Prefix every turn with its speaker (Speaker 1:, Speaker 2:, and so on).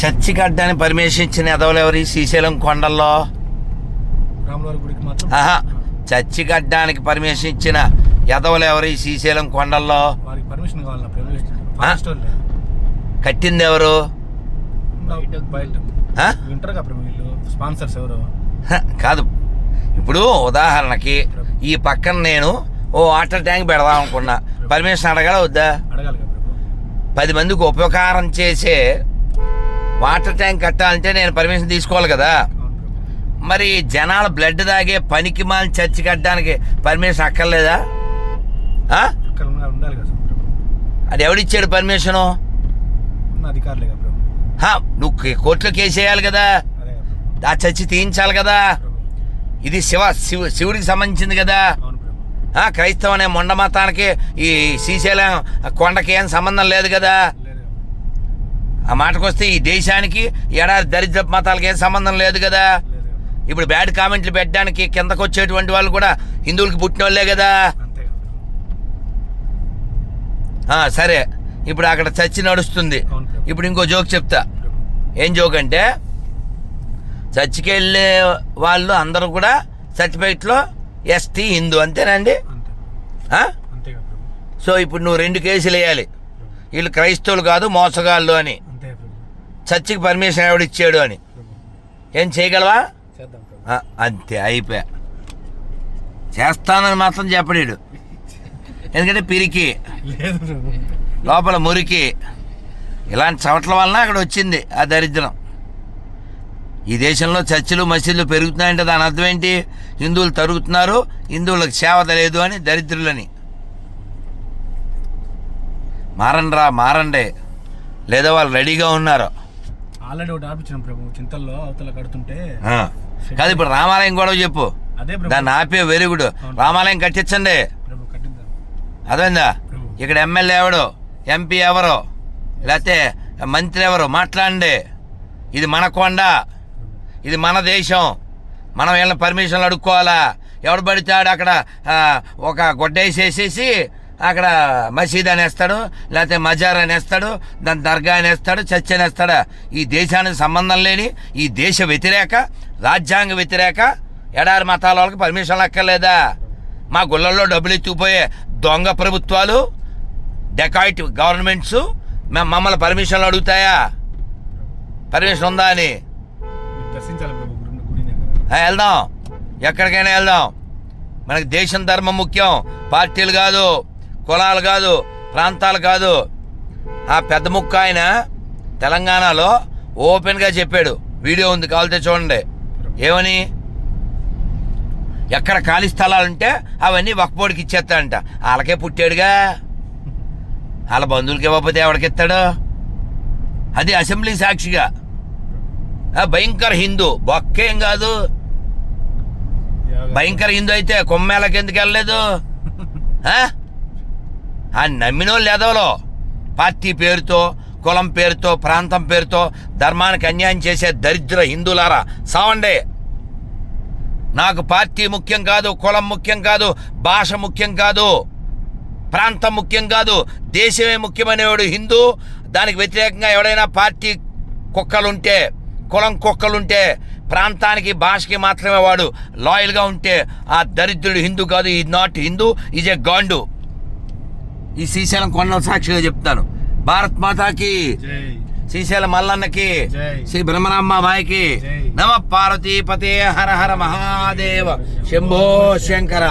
Speaker 1: Church కట్టడానికి permission ఇచ్చిన ఎదవలు ఎవరు? శ్రీశైలం కొండల్లో. ఆహా చర్చి కట్టడానికి పర్మిషన్ ఇచ్చిన ఎదవలు ఎవరు? శ్రీశైలం కొండల్లో. కట్టింది ఎవరు?
Speaker 2: స్పాన్సర్స్ ఎవరు?
Speaker 1: కాదు. ఇప్పుడు ఉదాహరణకి ఈ పక్కన నేను ఓ వాటర్ ట్యాంక్ పెడదాం అనుకున్నా. పర్మిషన్ అడగాల వద్దా? పది మందికి ఉపకారం చేసే వాటర్ ట్యాంక్ కట్టాలంటే నేను పర్మిషన్ తీసుకోవాలి కదా. మరి జనాలు బ్లడ్ తాగే పనికి మాలి చర్చి కట్టడానికి పర్మిషన్ అక్కర్లేదా? అది ఎవడిచ్చాడు పర్మిషను? నువ్వు కోర్టులో కేసు వేయాలి కదా. ఆ చర్చి తీయించాలి కదా. ఇది శివ శివ శివుడికి సంబంధించింది కదా. క్రైస్తవ అనే మొండ మతానికి ఈ శ్రీశైలం కొండకి ఏం సంబంధం లేదు కదా. ఆ మాటకొస్తే ఈ దేశానికి ఎడారి దరిద్ర మతాలకి ఏం సంబంధం లేదు కదా? ఇప్పుడు బ్యాడ్ కామెంట్లు పెట్టడానికి కిందకు వచ్చేటువంటి వాళ్ళు కూడా హిందువులకి పుట్టిన వాళ్ళే కదా సరే. ఇప్పుడు అక్కడ చర్చి నడుస్తుంది. ఇప్పుడు ఇంకో జోక్ చెప్తా. ఏం జోక్ అంటే చర్చికి వెళ్ళే వాళ్ళు అందరూ కూడా సర్టిఫికెట్లో ఎస్టీ హిందూ అంతేనండి? సో ఇప్పుడు నువ్వు రెండు కేసులు వేయాలి. వీళ్ళు క్రైస్తవులు కాదు మోసగాళ్ళు అని. చర్చికి పర్మిషన్ ఎవడిచ్చాడు అని.
Speaker 2: ప్రభు
Speaker 1: ఏం చేయగలవా? అంతే అయిపోయా. చేస్తానని మాత్రం చెప్పలేడు. ఎందుకంటే పిరికి
Speaker 2: లేదు
Speaker 1: లోపల మురికి ఇలాంటి చవట్ల వలన అక్కడ వచ్చింది ఆ దరిద్రం. ఈ దేశంలో చర్చిలు మసీదులు పెరుగుతున్నాయంటే దాని అర్థం ఏంటి? హిందువులు తరుగుతున్నారు హిందువులకు సేవ తెలియదు అని దరిద్రులని. మారండి రా మారండి. లేదా వాళ్ళు రెడీగా ఉన్నారు.
Speaker 2: ఆల్రెడీ ఒకటి ఆపించాం ప్రభు చింతల్లో అవతల కడుతుంటే.
Speaker 1: కాదు ఇప్పుడు రామాలయం గొడవ చెప్పు.
Speaker 2: అదే
Speaker 1: దాన్ని ఆపే వెరీ గుడ్ రామాలయం కట్టించండి.
Speaker 2: ప్రభు
Speaker 1: ఇక్కడ ఎమ్మెల్యే ఎవడు? ఎంపీ ఎవరు? లేకపోతే మంత్రి ఎవరు? మాట్లాడండి. ఇది మన కొండ. ఇది మన దేశం. మనం వీళ్ళని పర్మిషన్లు అడుక్కోవాలా? ఎవడు పడితే అక్కడ ఒక గుడ్డేసేసేసి అక్కడ మసీద్ అనేస్తాడు లేకపోతే మజార్ అనేస్తాడు దాని దర్గా అనేస్తాడు చర్చ్ అనేస్తాడా? ఈ దేశానికి సంబంధం లేని ఈ దేశ వ్యతిరేక రాజ్యాంగ వ్యతిరేక ఎడారి మతాల వాళ్ళకి పర్మిషన్లు అక్కర్లేదా మా గుళ్ళల్లో డబ్బులు ఎత్తుకుపోయే దొంగ ప్రభుత్వాలు డెకాయిట్ గవర్నమెంట్స్ మ- మమ్మల్ని పర్మిషన్లు అడుగుతాయా? పర్మిషన్ ఉందా అని? వెళ్దాం. ఎక్కడికైనా వెళ్దాం. మనకి దేశం ధర్మం ముఖ్యం. పార్టీలు కాదు. కులాలు కాదు ప్రాంతాలు కాదు. ఆ పెద్ద ముక్క ఆయన తెలంగాణలో ఓపెన్గా చెప్పాడు. వీడియో ఉంది కావాలితే చూడండి. ఏమని? ఎక్కడ ఖాళీ స్థలాలు ఉంటే అవన్నీ వక్పోడికి ఇచ్చేస్తాడంట. వాళ్ళకే పుట్టాడుగా. వాళ్ళ బంధువులకి ఇవ్వకపోతే ఎవడికిస్తాడు అది అసెంబ్లీ సాక్షిగా. భయంకర హిందూ. బొక్కేం కాదు. భయంకర హిందూ అయితే కొమ్మేళకి ఎందుకు వెళ్ళలేదు? ఆ? నమ్మినోళ్ళు నమ్మిన ఎదవలో పార్టీ పేరుతో కులం పేరుతో ప్రాంతం పేరుతో ధర్మానికి అన్యాయం చేసే దరిద్ర హిందువులారా సావండే. నాకు పార్టీ ముఖ్యం కాదు కులం ముఖ్యం కాదు భాష ముఖ్యం కాదు ప్రాంతం ముఖ్యం కాదు దేశమే ముఖ్యమైనవాడు హిందూ. దానికి వ్యతిరేకంగా ఎవడైనా పార్టీ కుక్కలుంటే కులం కుక్కలుంటే ప్రాంతానికి భాషకి మాత్రమే వాడు లాయల్గా ఉంటే ఆ దరిద్రుడు హిందూ కాదు he not Hindu is a గాండు. ఈ శ్రీశైలం కొండ సాక్షిగా చెప్తాను భారత్ మాతాకి శ్రీశైలం మల్లన్నకి. శ్రీ బ్రహ్మరాంబ బాయికి. నమ పార్వతీపతే హర హర మహాదేవ శంభో శంకర